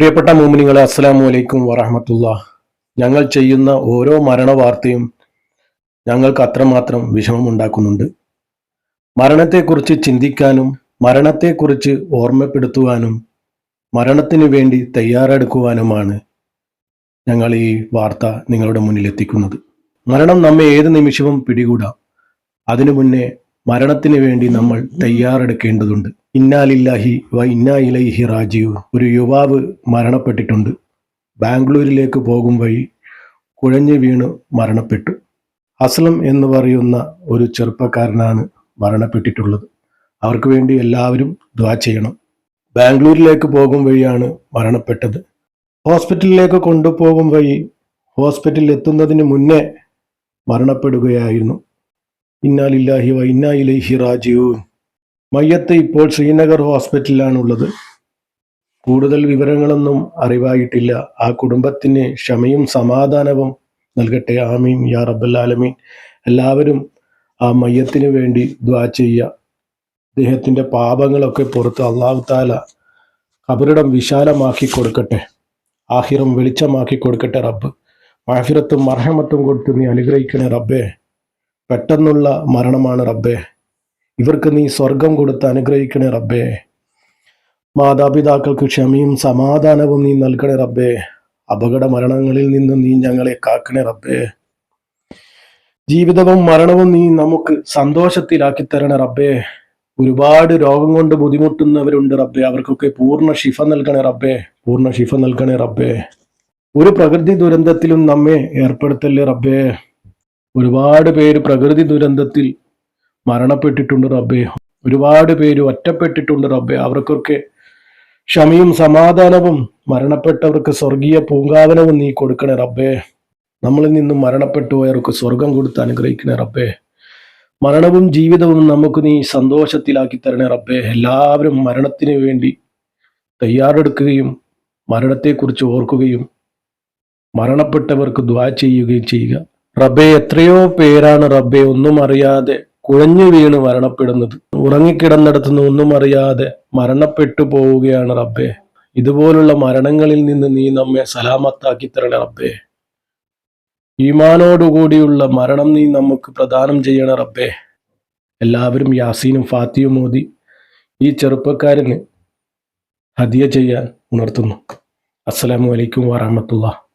പ്രിയപ്പെട്ട മോമിനികളെ അസ്സലാമു അലൈക്കും വറഹമത്തുള്ള. ഞങ്ങൾ ചെയ്യുന്ന ഓരോ മരണ വാർത്തയും ഞങ്ങൾക്ക് അത്രമാത്രം വിഷമമുണ്ടാക്കുന്നുണ്ട്. മരണത്തെക്കുറിച്ച് ചിന്തിക്കാനും മരണത്തെക്കുറിച്ച് ഓർമ്മപ്പെടുത്തുവാനും മരണത്തിന് വേണ്ടി തയ്യാറെടുക്കുവാനുമാണ് ഞങ്ങൾ ഈ വാർത്ത നിങ്ങളുടെ മുന്നിൽ എത്തിക്കുന്നത്. മരണം നമ്മെ ഏത് നിമിഷവും പിടികൂടാം. അതിനു മുന്നേ മരണത്തിന് വേണ്ടി നമ്മൾ തയ്യാറെടുക്കേണ്ടതുണ്ട്. ഇന്നാലില്ലാഹി വ ഇന്നാ ഇലൈഹി റാജീവ് ഒരു യുവാവ് മരണപ്പെട്ടിട്ടുണ്ട്. ബാംഗ്ലൂരിലേക്ക് പോകും വഴി കുഴഞ്ഞു വീണ് മരണപ്പെട്ടു. അസ്ലം എന്ന് പറയുന്ന ഒരു ചെറുപ്പക്കാരനാണ് മരണപ്പെട്ടിട്ടുള്ളത്. അവർക്ക് വേണ്ടി എല്ലാവരും ദ്വാ ചെയ്യണം. ബാംഗ്ലൂരിലേക്ക് പോകും വഴിയാണ് മരണപ്പെട്ടത്. ഹോസ്പിറ്റലിലേക്ക് കൊണ്ടുപോകും വഴി ഹോസ്പിറ്റലിൽ എത്തുന്നതിന് മുന്നേ മരണപ്പെടുകയായിരുന്നു. ഇന്നാലില്ലാഹി വ ഇന്നാ ഇലൈഹി റാജിഊൻ മയ്യത്ത് ഇപ്പോൾ ശ്രീനഗർ ഹോസ്പിറ്റലിലാണുള്ളത്. കൂടുതൽ വിവരങ്ങളൊന്നും അറിവായിട്ടില്ല. ആ കുടുംബത്തിന് ക്ഷമയും സമാധാനവും നൽകട്ടെ. ആമീൻ. യാ റബ്ബൽ ആലമീൻ. എല്ലാവരും ആ മയ്യത്തിന് വേണ്ടി ദ്വാ ചെയ്യുക. അദ്ദേഹത്തിന്റെ പാപങ്ങളൊക്കെ പുറത്ത് അള്ളാഹു താല കബറിടം വിശാലമാക്കി കൊടുക്കട്ടെ. ആഹിറം വെളിച്ചമാക്കി കൊടുക്കട്ടെ റബ്ബ്. മാഫിറത്തും മർഹമത്തും കൊടുത്ത് നീ അനുഗ്രഹിക്കണേ റബ്ബേ. പെട്ടെന്നുള്ള മരണമാണ് റബ്ബേ. ഇവർക്ക് നീ സ്വർഗം കൊടുത്ത് അനുഗ്രഹിക്കണേ റബ്ബേ. മാതാപിതാക്കൾക്ക് ക്ഷമയും സമാധാനവും നീ നൽകണേ റബ്ബേ. അപകട മരണങ്ങളിൽ നിന്ന് നീ ഞങ്ങളെ കാക്കണേ റബ്ബേ. ജീവിതവും മരണവും നീ നമുക്ക് സന്തോഷത്തിലാക്കി തരണേ റബ്ബേ. ഒരുപാട് രോഗം കൊണ്ട് ബുദ്ധിമുട്ടുന്നവരുണ്ട് റബ്ബേ. അവർക്കൊക്കെ പൂർണ ശിഫ നൽകണേ റബ്ബേ. പൂർണ ശിഫ നൽകണേ റബ്ബേ. ഒരു പ്രകൃതി ദുരന്തത്തിലും നമ്മെ ഏർപ്പെടുത്തല്ലേ റബ്ബേ. ഒരുപാട് പേര് പ്രകൃതി ദുരന്തത്തിൽ മരണപ്പെട്ടിട്ടുണ്ട് റബ്ബേ. ഒരുപാട് പേര് ഒറ്റപ്പെട്ടിട്ടുണ്ട് റബ്ബെ. അവർക്കൊക്കെ ക്ഷമയും സമാധാനവും മരണപ്പെട്ടവർക്ക് സ്വർഗീയ പൂങ്കാവനവും നീ കൊടുക്കണേ റബ്ബേ. നമ്മളിൽ നിന്നും മരണപ്പെട്ടു പോയവർക്ക് സ്വർഗം കൊടുത്ത് അനുഗ്രഹിക്കണേ റബ്ബേ. മരണവും ജീവിതവും നമുക്ക് നീ സന്തോഷത്തിലാക്കി തരണേ റബ്ബേ. എല്ലാവരും മരണത്തിന് വേണ്ടി തയ്യാറെടുക്കുകയും മരണത്തെക്കുറിച്ച് ഓർക്കുകയും മരണപ്പെട്ടവർക്ക് ദ്വാ ചെയ്യുകയും ചെയ്യുക. റബ്ബെ എത്രയോ പേരാണ് റബ്ബെ ഒന്നും അറിയാതെ കുഴഞ്ഞു വീണ് മരണപ്പെടുന്നത്. ഉറങ്ങിക്കിടന്നിടത്തുനിന്ന് ഒന്നും അറിയാതെ മരണപ്പെട്ടു പോവുകയാണ് റബ്ബെ. ഇതുപോലുള്ള മരണങ്ങളിൽ നിന്ന് നീ നമ്മെ സലാമത്താക്കി തരണേ റബ്ബെ. ഈമാനോടുകൂടിയുള്ള മരണം നീ നമുക്ക് പ്രദാനം ചെയ്യണ റബ്ബേ. എല്ലാവരും യാസീനും ഫാത്തിയും മോദി ഈ ചെറുപ്പക്കാരന് ഹദിയ ചെയ്യാൻ ഉണർത്തുന്നു. അസ്സലാമു അലൈക്കും വറഹമത്തുള്ള